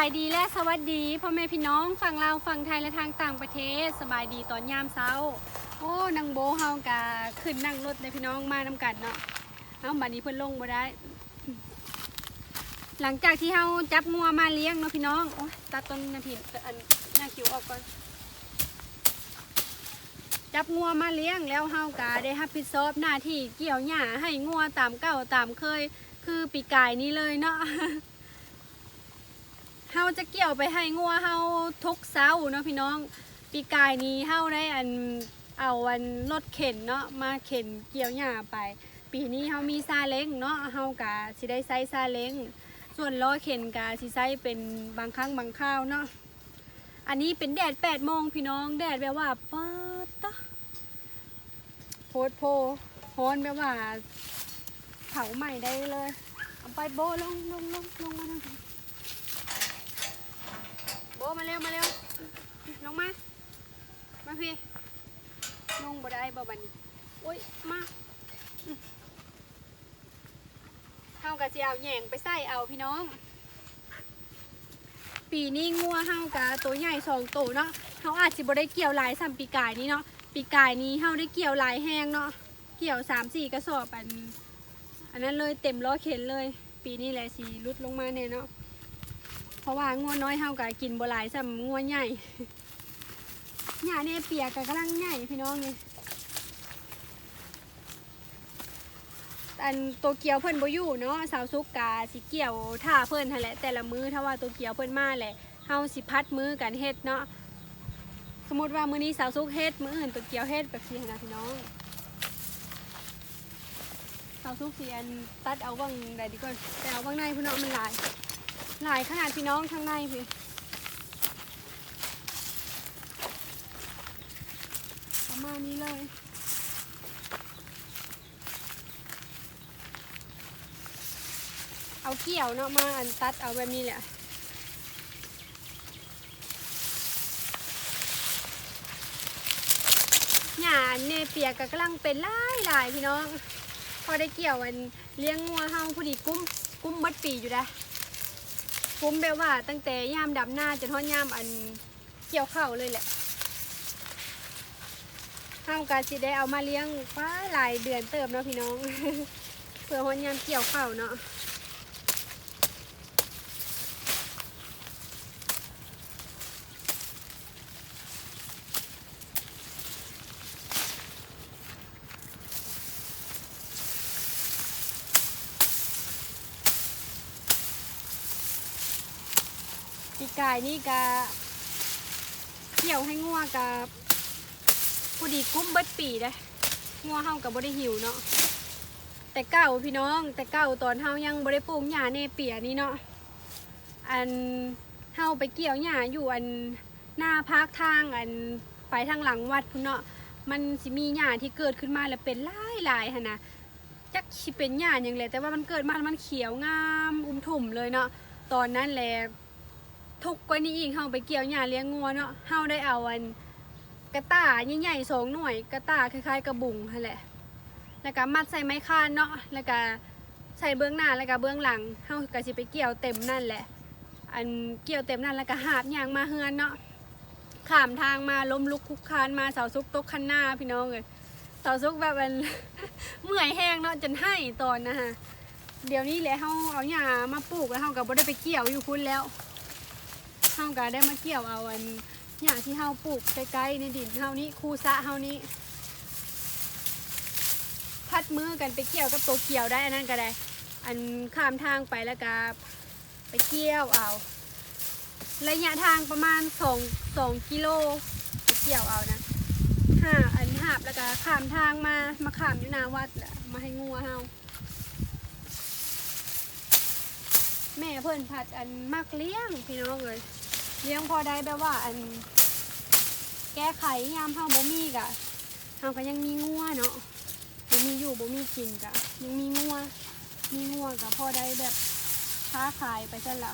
ายดีและสวัสดีพ่อแม่พี่น้องฝั่งลาวฝั่งไทยและทางต่างประเทศ สบายดีตอนยามเช้า โอ้นางโบเฮากะขึ้นนั่งรถเลยพี่น้องมานํกันเนาะเอาบัดนี้เพิ่นลงบ่ได้ หลังจากที่เฮาจับงัวมาเลี้ยงเนาะพี่น้องโอ้ตัดต้นนาทีอันหน้าคิวออกก่อน จับงัวมาเลี้ยงแล้วเฮากะได้รับผิดชอบหน้าที่เกี่ยวหญ้าให้งัวตามเก่าตามเคย คือปีกายนี้เลยเนาะ เฮาจะเกี่ยวไปให้งัวเฮาทุกเช้าเนาะพี่น้อง ปีกายนี้เฮาได้อันเอาวันรถเข็นเนาะมาเข็นเกี่ยวหญ้าไป ปีนี้เฮามีซาเล้งเนาะเฮากะสิได้ใช้ซาเล้งส่วนล้อเข็นกะสิใช้เป็นบางครั้งบางคราวเนาะอันนี้เป็นแดดแปดโมงพี่น้องแดดแบบว่าป๊าตะโพดโพโฮนแบบว่าเผาใหม่ได้เลยเอาไปโบลงลงลงลงมาทางนี้ โบมาเร็วมาเร็วลงมา มาพี่ลงบ่ได้บ่บันี้โอ้ยมาอืมเฮากะสิเอาแหย่งไปใส่เอาพี่น้อง ปีนี้งัวเฮากะตัวใหญ่สองตัวเนาะเฮาอาจสิบ่ได้เกี่ยวหลายซ้ำปีกายนี้เนาะปีกายนี้เฮาได้เกี่ยวหลายแห้งเนาะเกี่ยวสามสี่กระสอบอันอันนั้นเลยเต็มล้อเข็นเลย ปีนี้แหละสีลุดลงมาเนี่ยเนาะ เพราะว่างัวน้อยเฮากะกินบ่หลายซ้ำงัวใหญ่หญ้าเนี่เปียกกะกำลังใหญ่พี่น้องนี่อันตัวเกียวเพิ่นบ่อยู่เนาะสาวซุกกาสิเกี่ยวท่าเพิ่นหั่นแหละแต่ละมือถ้าว่าตัวเกียวเพิ่นมาแหละเฮาสิพัดมือกันเฮ็ดเนาะสมมติว่ามื้อนี้สาวซุกเฮ็ดมื้ออื่นตัวเกียวเฮ็ดแบบนี้นะพี่น้องเอาทุกเสียนตัดเอาวังใดดีก่อนแต่เอาวังในพี่น้องมันหลาย หลายขนาดพี่น้องข้างในพี่ประมาณนี้เลยเอาเกี่ยวเนาะมาอันตัดเอาแบบนี้แหละหญ้าเนเปียกก็กำลังเป็นหลายหลายพี่น้อง พอได้เกี่ยวมันเลี้ยงงัวเฮาพอดีกุ้มกุ้มเบัดปีอยู่นะ ผมแบบว่าตั้งแต่ย่ามดำหน้าจนทอดย่ามอันเกี่ยวข้าวเลยแหละห้ากาสิได้เอามาเลี้ยงป้าหลายเดือนเติบเนาะพี่น้อง เพื่อหอนยามเกี่ยวข้าวเนาะ ปีกายนี่กะเกี่ยวให้งัวกับพอดีกุ้มเบิดปีเลยงัวเฮากับบ่ได้หิวเนาะแต่เก่าพี่น้อง แต่เก่าตอนเฮายังบ่ได้ปลูกหญ้าเนเปียนี่เนาะอันเฮาไปเกี่ยวหญ้าอยู่อันหน้าภาคทางอันไปทางหลังวัดพุ่นเนาะมันสิมีหญ้าที่เกิดขึ้นมาแล้วเป็นหลายหลายๆหั่นนะจักสิเป็นหญ้าหยังแหละแต่ว่ามันเกิดมาแล้วมันเขียวงาม อุ้มถุ่มเลยเนาะตอนนั้นแหละ ทุกกว่านี้อีกเฮาไปเกี่ยวหญ้าเลี้ยงงัวเนาะเฮาได้เอาอันกระต่ายใหญ่ๆสองหน่วยกระต่ายคล้ายๆกระบุงนั่นแหละแล้วก็มัดใส่ไม้คานเนาะแล้วก็ใส่เบื้องหน้าแล้วก็เบื้องหลังเฮาก็สิไปเกี่ยวเต็มนั่นแหละ อันเกี่ยวเต็มนั่นแล้วก็หาบยางมาเฮือนเนาะขามทางมาล้มลุกคุกคานมาเสาซุกตกคันหน้าพี่น้องเลยเสาซุกแบบมันเมื่อยแห้งเนาะจนให้ตอนนะฮะเดี๋ยวนี้แหละเฮาเอาหญ้ามาปลูกแล้วเฮาก็บ่ได้ไปเกี่ยวอยู่พุ่นแล้ว เฮาก็ได้มาเกี่ยวเอาอันอย่างที่เฮาปลูกใกล้ๆในดินเฮานี้คูสะเฮานี้ พัดมือกันไปเกี่ยวกับตัวเกี่ยวได้อันนั้นก็ได้ อันข้ามทางไปแล้วก็ไปเกี่ยวเอาระยะทางประมาณสองสองกิโลไปเกี่ยวเอานะห้าอันหาบแล้วก็ข้ามทางมามาข้ามอยู่นาวัดแหละมาให้งัวเฮาแม่เพิ่อนผัดอันมักเลี้ยงพี่น้องเลย เลี้ยงพอได้แบบว่าอันแก้ไขยามเฮาบ่มีกะเฮาก็ยังมีงัวเนาะบ่มีอยู่บ่มีกินกะยังมีงัวมีงัวกะพอได้แบบค้าขายไปซั่นละ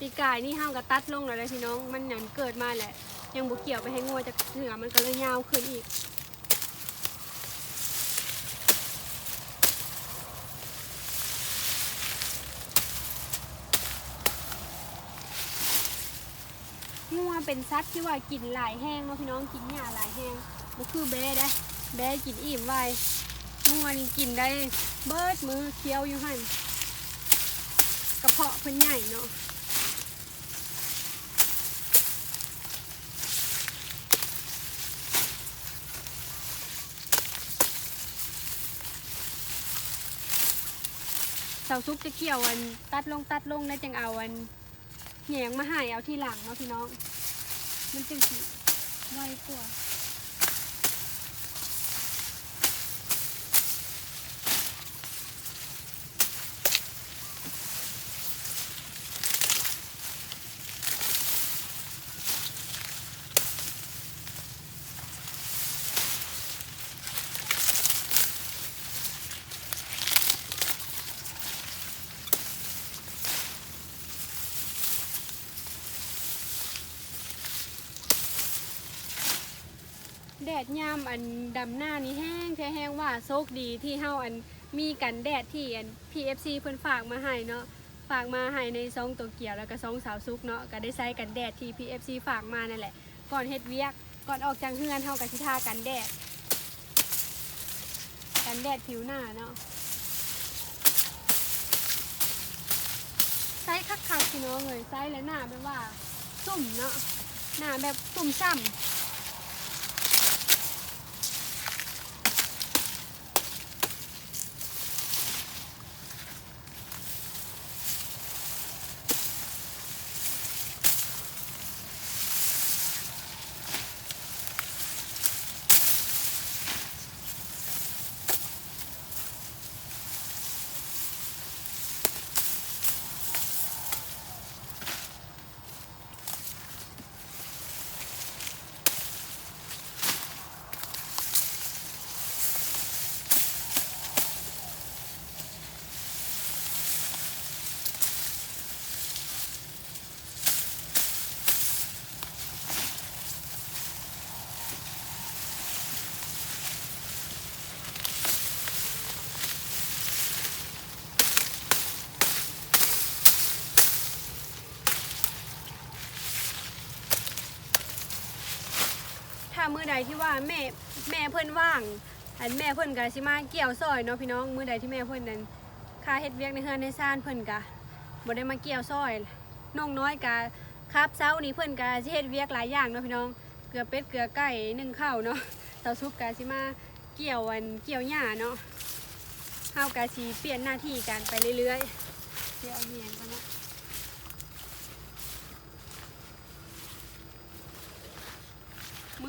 ปีกายนี่ห้ามกระตัดลงแล้วเลยพี่น้อง มันหนันเกิดมาแหละ ยังบุเกี่ยวไปให้งัวจะเหนือมันก็เลยยาวขึ้นอีกงัวเป็นสัตว์ที่ว่ากินหลายแห้งเนาะพี่น้องกินหญ้าหลายแห้งบ่คือแบะได้แบะกินอิ่มไวงัวนี่กินได้เบิดมือเคี้ยวอยู่หันกระเพาะเพิ่นใหญ่เนาะ สาซุกจะเกี่ยวอันตัดลงตัดลงแล้วจังเอาอันแหงมาให้เอาที่หลังเนาะพี่น้อง มันจึงสิไวกว่า ดดยามอันดำหน้านี่แห้งแท้แห้งว่าโชคดีที่เฮาอันมีกันแดดที่อัน PFC เพิ่นฝากมาให้เนาะฝากมาให้ในซองตัวเกียวแล้วก็ซองสาวซุกเนาะก็ได้ใช้กันแดดที่ PFC ฝากมานั่นแหละ ก่อนเฮ็ดเวียกก่อนออกจากเฮือนเฮาก็สิทากันแดด กันแดดผิวหน้าเนาะไซส์คักๆพี่น้องเลยไซส์และหน้าแบบว่า สุ่มเนาะหน้าแบบสุ่มช่ำ มือใดที่ว่าแม่แม่เพิ่นว่าง อันแม่เพิ่นก็สิมาเกี่ยวซอยเนาะพี่น้องมือใดที่แม่เพิ่นนั้นค่าเฮ็ดเวียกในเฮือนในซ่านเพิ่นก็บ่ได้มาเกี่ยวซอยน้องน้อยก็ครับเช้านี้เพิ่นก็สิเฮ็ดเวียกหลายอย่างเนาะพี่น้องเกลือเป็ดเกลือไก่นึ่งข้าวเนาะเตาซุปก็สิมาเกี่ยวอันเกี่ยวหญ้าเนาะเฮาก็สิเปลี่ยนหน้าที่กันไปเรื่อยๆเดี๋ยวเอาเมียงก่อนเนาะ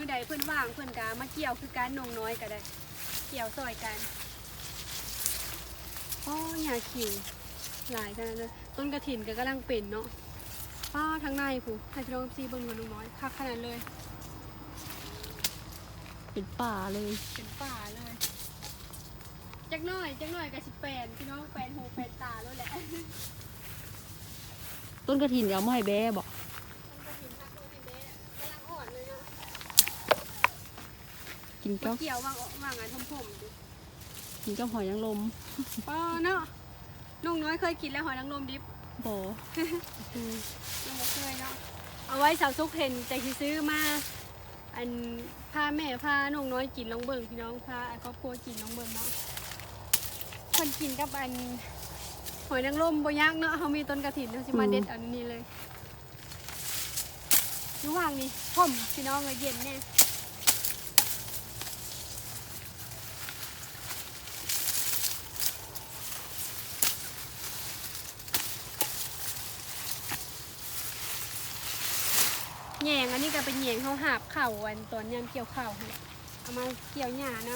มือใดเพื่อนว่างเพื่อนกามาเกี่ยวคือการนงน้อยก็ได้ เกี่ยวซอยกันอ๋อหญ้าขิวหลายขนาดนั้นต้นกระถินก็กำลังเป็นเนาะป้าทางในผู้ให้พี่น้องซีเบิ่งมาน้องน้อยคักขนาดเลย เป็นป่าเลย เป็นป่าเลยจักหน้อยจักหน่อยกับสิแปนพี่น้องแปนหูแปนตาแล้วแหละ ต้นกระถินเอามาให้แบ่บอก ต้นกระถินคักต้นให้เบ๊ะกำลังอ่อนเลยเนาะ กินมากับเกี่ยววางวางอันทมผมดิกินกับหอยนางรมป้าเนาะน้องน้อยเคยกินแล้วหอยนางรมดิบบ่ยังบ่เคยเนาะเอาไว้สาวซุกเห็นใจที่ซื้อมาอันพาแม่พาน้องน้อยกินลองเบิ่งพี่น้องพาครอบครัวกินลองเบิ่งเนาะคนกินกับอันหอยนางรมบ่ยากเนาะเขามีต้นกระถินเขาสิมาเด็ดเอันนี้เลยระหว่างนี้ผมพี่น้องเลยเย็นแน่ แยงอันนี้ก็เป็นแหยงเขาหาบเข่าอันตอนยามเกี่ยวเข่าเอามาเกี่ยวหญ้านํ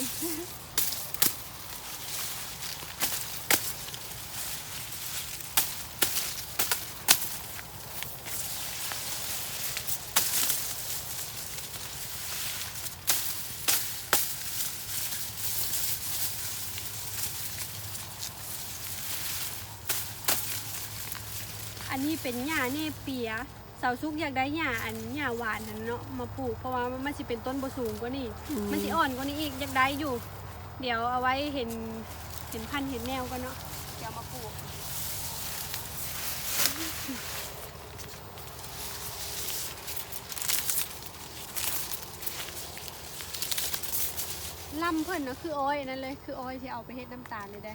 อันอันนี้เป็นหญ้าเนเปีย สาวซุกอยากได้หญ้าอันหญ้าหวานนั่นเนาะมาปลูกเพราะว่ามันสิเป็นต้นบ่สูงกว่านี่มันสิอ่อนกว่านี้อีกอยากได้อยู่ เดี๋ยวเอาไว้เห็นเห็นพันธุ์เห็นแนวกันเนาะเดี๋ยวมาปลูกลำเพิ่นนะคืออ้อยนั่นเลยคืออ้อยที่เอาไปเฮ็ดน้ำตาลเลยได้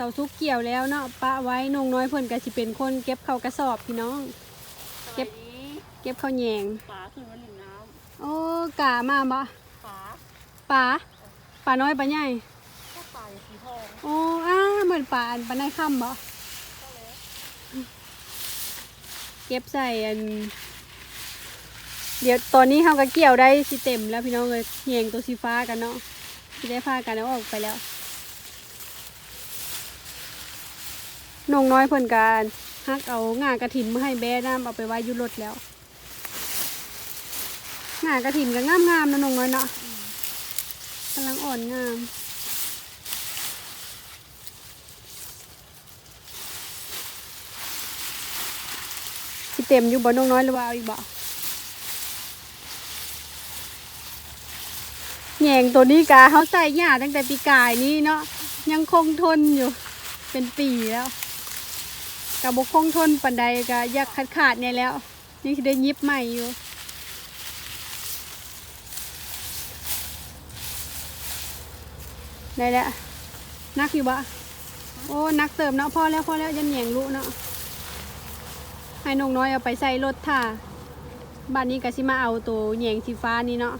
เสาซุกเกี่ยวแล้วเนาะปะไว้นงน้อยเพิ่นก็สิเป็นคนเก็บเข้ากระสอบพี่น้อง เก็บ เก็บเข้าวแยงฝาขึ้นมาหนึ่งน้โอ้กามาบ่ำฝาปลาปลาน้อยปลาใหญ่ก็ฝาอย่างสีทองโอ้อ้าเหมือนปลาอันปลาในค่ำบ่เก็บใส่อัน เดี๋ยวตอนนี้เขาก็เกี่ยวได้สิเต็มแล้วพี่น้องเลยแยงตัวสีฟ้ากันเนาะสิได้พากันเอาออกไปแล้ว นงน้อยเพิ่นการฮักเอาง่ากระถินมาให้แบ้น้ำเอาไปไว้อยุรถแล้วง่ากระถินก็งามๆนะนงน้อยเนาะกำลังอ่อนงามสิเต็มอยู่บ่นงน้อยหรือว่าเอาอีกบ่แหงตัวนี้กาเขาใส่หญ้าตั้งแต่ปีกายนี้เนาะยังคงทนอยู่ เป็นปีแล้ว กะบบกคงทนปันใดกะอยากขาดขาดเนี่ยแล้ว นี่คือได้ยิบใหม่อยู่ได้แล้วนักอยู่บ่โอ้นักเติมเนาะพอแล้วพอแล้วยันแหงลุเนาะให้นงน้อยเอาไปใส่รถท่าบ้านนี้ก็สิมาเอาตัวแยงสีฟ้านี่เนาะ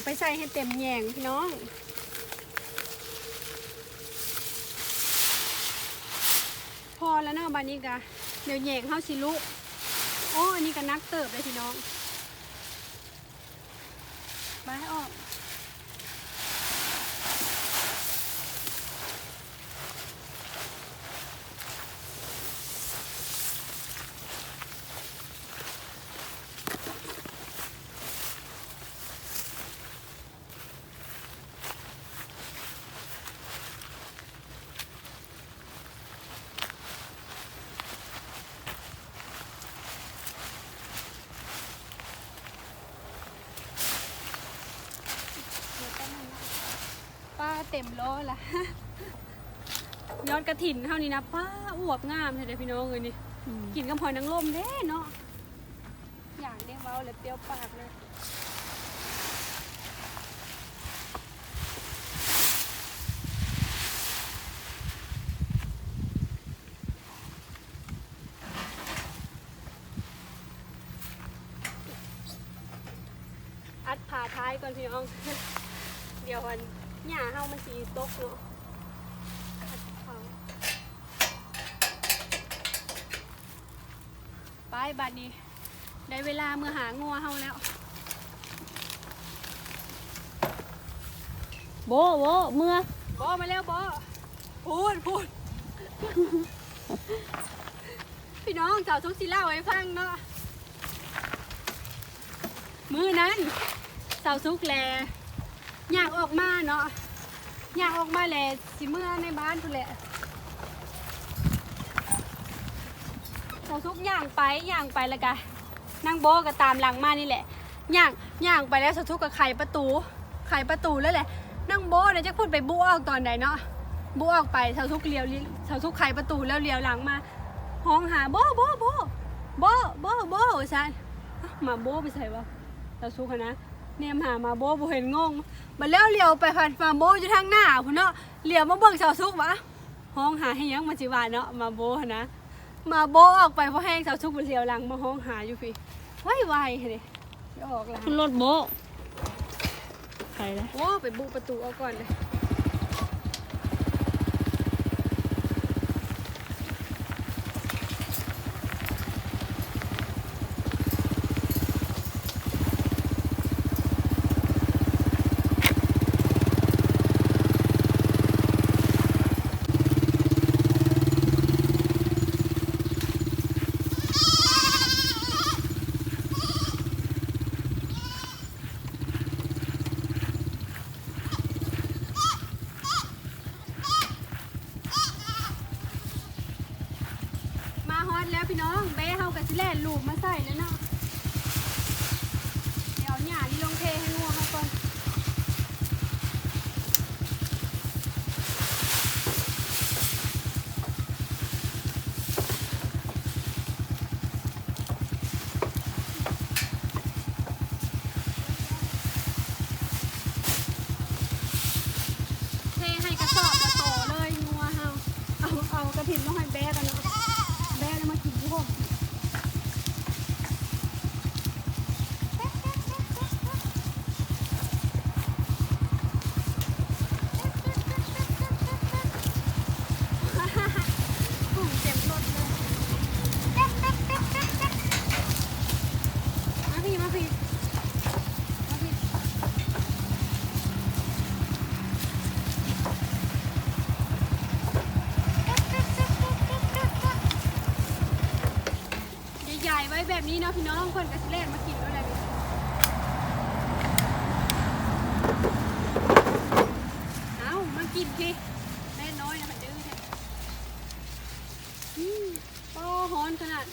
เอาไปใส่ให้เต็มแยงพี่น้อง พอแล้วเนาะบานนี้กะเดี๋ยวแยงเข้าสิลุโอ้อันนี้ก็นักเติบเลยพี่น้องมาให้ออก ป้า เต็มล้อละยอดกระถินเท่านี้นะป้าอวบงามเลยเด้อพี่น้องเลยนี่กินกับหอยนางรมเด้เนาะอย่างเด้เว้าเลยเปรี้ยวปากเลยอัดผ่าท้ายก่อนพี่น้อง เดี๋ยววัน หญ้าเฮามันสีตกเนาะอัดเขาไปบัดนี้ ได้เวลาเมื่อหางัวเฮาแล้ว โบโบเมื่อบอมาแล้วบอพูดพูด พี่น้องสาวทุกสิเล่าให้ฟังเนาะมือนั้นสาวซุกแล อยากออกมาเนาะอยากออกมาแลสิเมื่อในบ้านพุ่นแหละสาวซุกย่างไปย่างไปแล้วก็นั่งโบก็ตามหลังมานี่แหละย่างย่างไปแล้วสาวซุกก็ไขประตูไขประตูแล้วแหละ นั่งโบเนี่ยจะพูดไปบูออกตอนไหนเนาะบูออกไปเสาทุกเลี้ยวลิเสาทุกไขประตูแล้วเลี้ยวหลังมาห้องหาโบโบโบโบโบโบฉันมาโบไปใส่วะเสาทุกนะ เนี่ยหามาโบบ่เห็นงงมาแล้วเลี้ยวไปผ่านมาโบอยู่ทางหน้าพุ่นเนาะเลี้ยวมาเบิ่งเสาทุกวะห้องหาให้ยังมาจิวาเนาะมาโบหั้นนะมาโบออกไปเพราะแห้งเสาทุกมันเลี้ยวหลังมาห้องหาอยู่พี่ไว้ไวๆเลยจะออกแล้วขึ้นรถโบไปเลยโอ้ไปบุประตูเอาก่อนเลย แล้วพี่น้องเบ้เฮากับสิแล่นลูกมาใส่แล้วเนาะเดี๋ยวเอาหญ้านี่ลงเทให้งัวเขาก่อนเทให้กระสอบกระโตเลยงัวเฮาเอาเอากระถิ่นมาให้แบ้กันเนาะแบ้แล้วมากินที่ผม ถุงเต็มรถเลย มาพี่ มาพี่ มาพี่ ใหญ่ๆไว้แบบนี้ เนาะพี่น้องคนกับเล่นมากินด้วยอะไรเนี่ยเอามากินพี่แม่น้อยนะมันดื้อแท้อืมก็ฮ้อนขนาด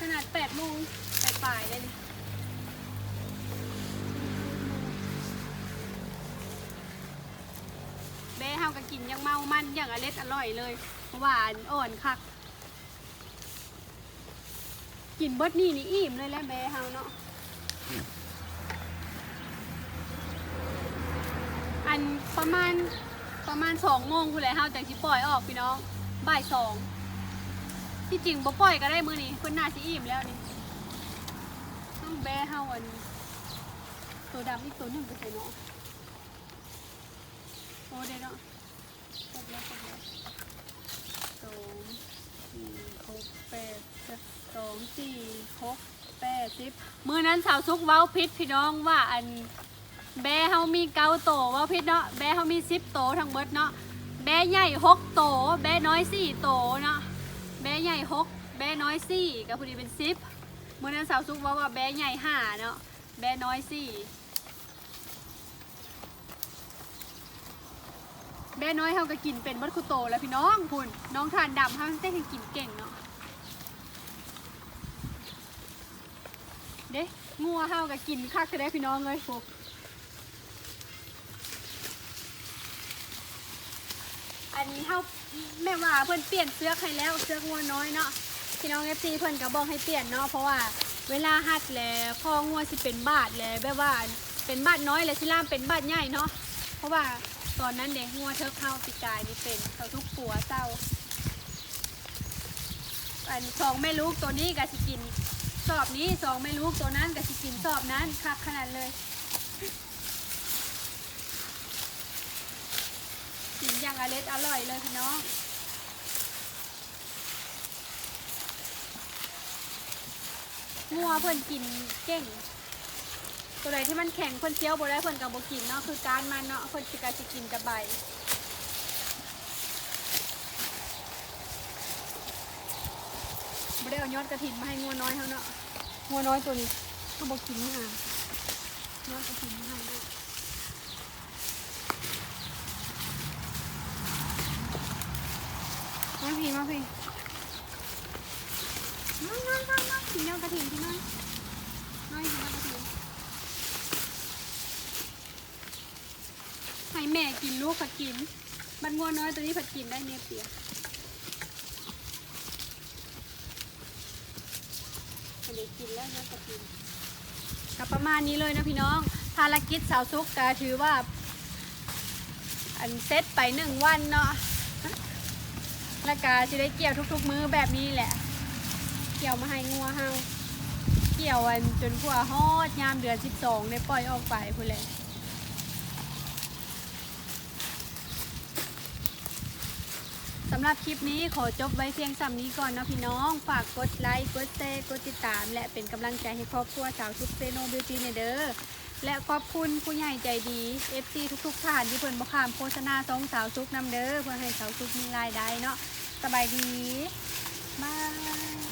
ขนาดแปดโมงแปดป่ายเลยนี่เบ้เฮาก็กินยังเมามันอย่างอเล็ดอร่อยเลยหวานอ่อนคัก กินเบิดนี่นี่อิ่มเลยแหล้วเบ้เฮาเนาะ อันประมาณประมาณสองโมงคุณเลยเฮาจากที่ปล่อยออกพี่น้องบ่ายสองที่จริงบ่ปล่อยก็ได้มือนี้เพิ่นน่าสิอิ่มแล้วนี่ต้องแบะเฮาอันตัวดำอีกตัวหนึงไปใส่เนาะโอ้เด้เนาะครบแล้วครบแล้วสองสี่หกแปด องสี่หกแปดสิบมือนั้นสาวซุกเว้าพิษพี่น้องว่าอันแบเฮามีเก้าโตวเว้าพิษเนาะแบเฮามีสิบโตทั้งเบิดเนาะแบใหญ่หกโต แบน้อยสี่โตเนาะแบ้ใหญ่หกแบ้น้อยสี่กับพอดีเป็นซิปเมื่อนั้นสาวซุกว่าว่าแบ้ใหญ่ห้าเนาะแบ้น้อยสี่แบ้น้อยเฮาก็กินเป็นบัดคุโตแล้วพี่น้องพุ่นน้องทานดำเฮาเต้นกินเก่งเนาะ เด้งัวเฮาก็กินคักจะได้พี่น้องเลยพวกอันนี้เฮาแม่ว่าเพื่อนเปลี่ยนเสื้อให้แล้วเสื้องัวน้อยเนาะพี่น้องเอฟซีเพื่อนก็บอกให้เปลี่ยนเนาะเพราะว่าเวลาหัดแล้วคองัวสิเป็นบาดแล้วแบบว่าเป็นบาดน้อยแล้วสิล่ามเป็นบาดใหญ่เนาะเพราะว่าตอนนั้นเด็กงัวเทิกเข้าปีกายนี่เป็นเขาทุกปัวเศร้าอันสองแม่ลูกตัวนี้ก็สิกิน สอบนี้สองแม่ลูกตัวนั้นก็สิกินสอบนั้นคักขนาดเลยกินอย่างอเล็ดอร่อยเลยพี่น้องงัวเพิ่นกินเก่ง ตัวใดที่มันแข็งเพิ่นเคี้ยวบ่ได้เพิ่นก็บ่กินเนาะคือการมันเนาะเพิ่นสิกาสิกินแต่ใบบ่ได้เอา ยอดกระถินมาให้งัวน้อยเฮาเนาะงัวน้อยตัวนี้เขาบ่กินอะยอดกระถินมาให้เนาะมาพี่มาพี่น้อยน้อยน้ยงกินยอดกระถินพี่น้อยน้อยกินยอดกระถินให้แม่กินลูกผัดกินมันงัวน้อยตัวนี้ผัดกินได้เนยเปียอันนี้ กับประมาณนี้เลยนะพี่น้อง ภารกิจสาวซุกก็ถือว่า อันเซตไปหนึ่งวันเนาะแล้วก็จะได้เกี่ยวทุก ๆ มื้อแบบนี้แหละ เกี่ยวมาให้งัวเฮาเกี่ยวอันจนกว่าฮอดยามเดือนสิบสองได้ปล่อยออกไปพูดเลย สำหรับคลิปนี้ขอจบไว้เพียงสำนี้ก่อนนะพี่น้อง ฝากกดไลค์ กดแชร์ กดติดตาม และเป็นกำลังใจให้ครอบครัวสาวทุกเซโนบิวตี้เนเด้อและขอบคุณผู้ใหญ่ใจดี FC ทุกๆท่านที่เพิ่นบ่ขามโฆษณาสองสาวซุกนำเด้อเพื่อให้สาวซุกมีรายได้เนาะสบายดีบาย